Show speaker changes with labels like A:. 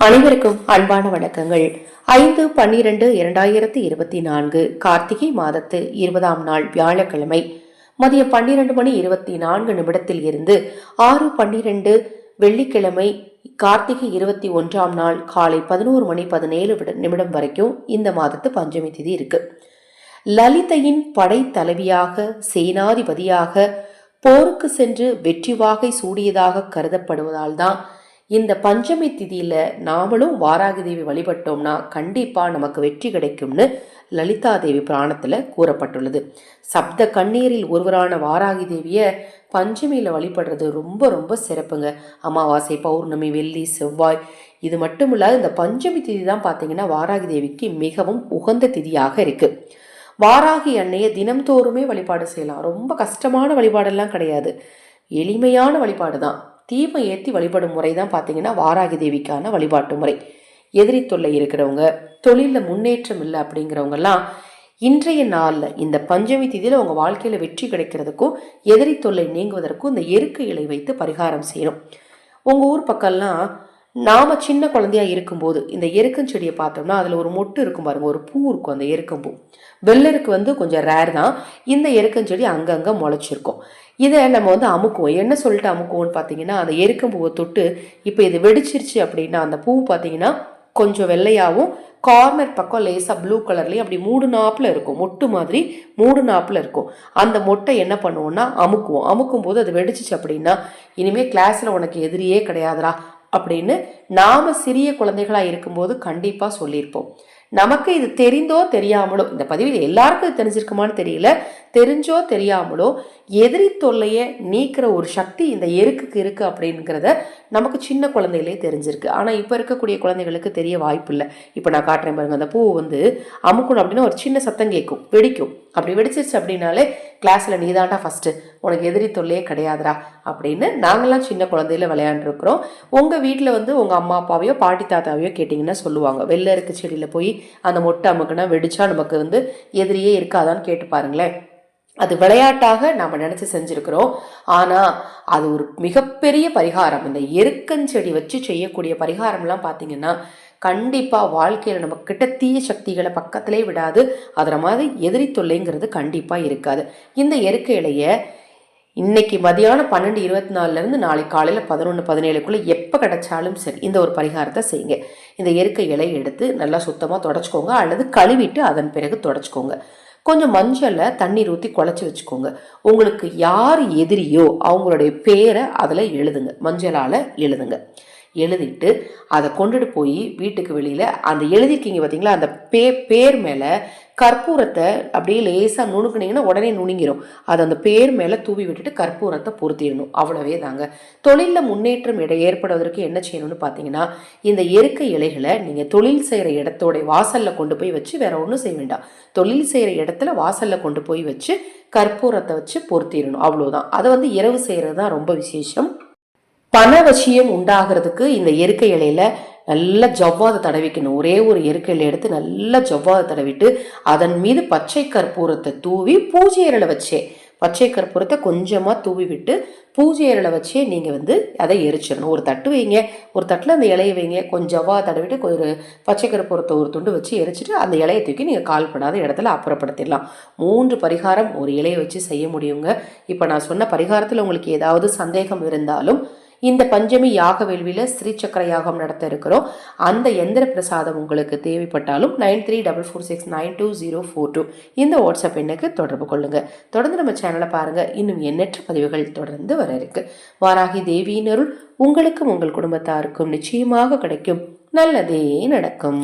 A: அனைவருக்கும் அன்பான வணக்கங்கள். ஐந்து பன்னிரண்டு இரண்டாயிரத்தி இருபத்தி நான்கு கார்த்திகை மாதத்து இருபதாம் நாள் வியாழக்கிழமை மதியம் பன்னிரண்டு மணி இருபத்தி நான்கு நிமிடத்தில் இருந்து ஆறு பன்னிரண்டு வெள்ளிக்கிழமை கார்த்திகை இருபத்தி ஒன்றாம் நாள் காலை பதினோரு மணி பதினேழு நிமிடம் வரைக்கும் இந்த மாதத்து பஞ்சமி திதி இருக்கு. லலிதையின் படைத்தலைவியாக சேனாதிபதியாக போருக்கு சென்று வெற்றி வாகை சூடியதாக கருதப்படுவதால் தான் இந்த பஞ்சமி திதியில நாமளும் வாராகி தேவி வழிபட்டோம்னா கண்டிப்பா நமக்கு வெற்றி கிடைக்கும்னு லலிதா தேவி புராணத்துல கூறப்பட்டுள்ளது. சப்த கண்ணீரில் ஒருவரான வாராகி தேவிய பஞ்சமியில வழிபடுறது ரொம்ப ரொம்ப சிறப்புங்க. அமாவாசை பௌர்ணமி வெள்ளி செவ்வாய் இது மட்டும் இல்லாத இந்த பஞ்சமி திதி தான் பார்த்தீங்கன்னா வாராகி தேவிக்கு மிகவும் உகந்த திதியாக இருக்கு. வாராகி அன்னையை தினம்தோறுமே வழிபாடு செய்யலாம். ரொம்ப கஷ்டமான வழிபாடெல்லாம் கிடையாது. எளிமையான வழிபாடு தான் தீபம் ஏற்றி வழிபடும் முறை தான் பார்த்தீங்கன்னா வாராகி தேவிக்கான வழிபாட்டு முறை. எதிரி தொல்லை இருக்கிறவங்க தொழிலில் முன்னேற்றம் இல்லை அப்படிங்கிறவங்கெல்லாம் இன்றைய நாளில் இந்த பஞ்சமி திதியில் உங்கள் வாழ்க்கையில் வெற்றி கிடைக்கிறதுக்கும் எதிரி தொல்லை நீங்குவதற்கும் இந்த எருக்கு இலை வைத்து பரிகாரம் செய்யணும். உங்கள் ஊர் பக்கம்லாம் நாம் சின்ன குழந்தையா இருக்கும்போது இந்த எருக்கஞ்செடியை பார்த்தோம்னா அதில் ஒரு மொட்டு இருக்கும் பாருங்க ஒரு பூ இருக்கும் அந்த எருக்கம்பூ வெள்ளருக்கு வந்து கொஞ்சம் ரேர் தான். இந்த எருக்கஞ்செடி அங்கங்கே முளைச்சிருக்கும். இதை நம்ம வந்து அமுக்குவோம். என்ன சொல்லிட்டு அமுக்குவோம்னு பார்த்தீங்கன்னா அந்த எருக்கம்பூவை தொட்டு இப்போ இது வெடிச்சிருச்சு அப்படின்னா அந்த பூ பார்த்தீங்கன்னா கொஞ்சம் வெள்ளையாகவும் கார்னர் பக்கம் லேசாக ப்ளூ கலர்லேயும் அப்படி மூடு நாப்பில் இருக்கும். மொட்டு மாதிரி மூடு நாப்பில் இருக்கும். அந்த மொட்டை என்ன பண்ணுவோம்னா அமுக்குவோம். அமுக்கும் போது அது வெடிச்சிச்சு அப்படின்னா இனிமேல் கிளாஸில் உனக்கு எதிரியே கிடையாதுடா. அப்படின்னு நாம் சிறிய குழந்தைகளாக இருக்கும்போது கண்டிப்பாக சொல்லியிருப்போம். நமக்கு இது தெரிந்தோ தெரியாமலோ இந்த பதிவில் எல்லாருக்கும் இது தெரிஞ்சிருக்குமான்னு தெரியல தெரிஞ்சோ தெரியாமலோ எதிரி தொல்லையை நீக்கிற ஒரு சக்தி இந்த எருக்குக்கு இருக்கு அப்படிங்கிறத நமக்கு சின்ன குழந்தையிலே தெரிஞ்சிருக்கு. ஆனால் இப்போ இருக்கக்கூடிய குழந்தைகளுக்கு தெரிய வாய்ப்பு இல்லை இப்போ நான் காட்டுறேன் பாருங்க அந்த பூ வந்து அமுக்கணும் அப்படின்னா ஒரு சின்ன சத்தம் கேட்கும் வெடிக்கும். அப்படி வெடிச்சிருச்சு அப்படின்னாலே கிளாஸில் நீ தாண்டா ஃபஸ்ட்டு உனக்கு எதிரி தொல்லையே கிடையாதுடா அப்படின்னு நாங்களாம் சின்ன குழந்தையில விளையாண்டுருக்குறோம். உங்கள் வீட்டில் வந்து உங்கள் அம்மா அப்பாவையோ பாட்டி தாத்தாவையோ கேட்டிங்கன்னா சொல்லுவாங்க. வெளில இருக்க செடியில் போய் அந்த மொட்டை அமுக்குனா வெடிச்சா நமக்கு வந்து எதிரியே இருக்காதான்னு கேட்டு பாருங்களேன். அது விளையாட்டாக நாம் நினச்சி செஞ்சுருக்கிறோம். ஆனால் அது ஒரு மிகப்பெரிய பரிகாரம். இந்த எருக்கஞ்செடி வச்சு செய்யக்கூடிய பரிகாரம்லாம் பார்த்தீங்கன்னா கண்டிப்பாக வாழ்க்கையில் நம்ம கிட்ட தீய சக்திகளை பக்கத்திலே விடாது. அதில் மாதிரி எதிரி தொல்லைங்கிறது கண்டிப்பாக இருக்காது. இந்த எருக்க இலையை இன்னைக்கு மதியானம் பன்னெண்டு இருபத்தி நாலுலேருந்து நாளைக்கு காலையில் பதினொன்று பதினேழுக்குள்ளே எப்போ கிடைச்சாலும் சரி இந்த ஒரு பரிகாரத்தை செய்யுங்க. இந்த எருக்கை இலையை எடுத்து நல்லா சுத்தமாக தொடச்சிக்கோங்க. அல்லது கழுவிட்டு அதன் பிறகு தொடச்சிக்கோங்க. கொஞ்சம் மஞ்சளை தண்ணீர் ஊற்றி குழச்சி வச்சுக்கோங்க. உங்களுக்கு யார் எதிரியோ அவங்களுடைய பேரை அதில் எழுதுங்க. மஞ்சளால் எழுதுங்க. எழுதிட்டு அதை கொண்டுட்டு போய் வீட்டுக்கு வெளியில் அந்த எழுதிருக்கீங்க பார்த்தீங்களா அந்த பே பேர் மேலே கற்பூரத்தை அப்படியே லேசாக நுணுக்குனீங்கன்னா உடனே நுணுங்கிரும். அது அந்த பேர் மேலே தூவி விட்டுட்டு கற்பூரத்தை பொருத்திடணும். அவ்வளவே தாங்க தொழிலில் முன்னேற்றம் இட ஏற்படுவதற்கு என்ன செய்யணும்னு பார்த்தீங்கன்னா இந்த எருக்க இலைகளை நீங்கள் தொழில் செய்கிற இடத்தோட வாசலில் கொண்டு போய் வச்சு வேற ஒன்றும் செய்ய வேண்டாம். தொழில் செய்கிற இடத்துல வாசலில் கொண்டு போய் வச்சு கற்பூரத்தை வச்சு பொருத்திடணும். அவ்வளோதான் அதை வந்து இரவு செய்கிறது தான் ரொம்ப விசேஷம். பண விஷயம் உண்டாகிறதுக்கு இந்த எருக்கை இலையில நல்ல ஜவ்வாதை தடவிக்கணும். ஒரே ஒரு எருக்கை இலையை எடுத்து நல்லா ஜவ்வாதை தடவிட்டு அதன் மீது பச்சை கற்பூரத்தை தூவி பூஜை இரலை வச்சே. பச்சை கற்பூரத்தை கொஞ்சமாக தூவி விட்டு பூஜை இரலை வச்சே நீங்கள் வந்து அதை எரிச்சிடணும். ஒரு தட்டு வைங்க. ஒரு தட்டில் அந்த இலையை வைங்க. கொஞ்சம் ஜவ்வா தடவிட்டு ஒரு பச்சை கற்பூரத்தை ஒரு துண்டு வச்சு எரிச்சிட்டு அந்த இலையை தூக்கி நீங்கள் கால்படாத இடத்துல அப்புறப்படுத்திடலாம். மூன்று பரிகாரம் ஒரு இலையை வச்சு செய்ய முடியுங்க. இப்போ நான் சொன்ன பரிகாரத்தில் உங்களுக்கு ஏதாவது சந்தேகம் இருந்தாலும் இந்த பஞ்சமி யாக வேள்வியில் ஸ்ரீ சக்கர யாகம் நடத்த இருக்கிறோம். அந்த எந்திர பிரசாதம் உங்களுக்கு தேவைப்பட்டாலும் nine three double four six nine two zero four two இந்த வாட்ஸ்அப் எண்ணுக்கு தொடர்பு கொள்ளுங்கள் தொடர்ந்து நம்ம சேனலை பாருங்கள் இன்னும் எண்ணற்ற பதிவுகள் தொடர்ந்து வர இருக்கு. வாராகி தேவியினருள் உங்களுக்கும் உங்கள் குடும்பத்தாருக்கும் நிச்சயமாக கிடைக்கும். நல்லதே நடக்கும்.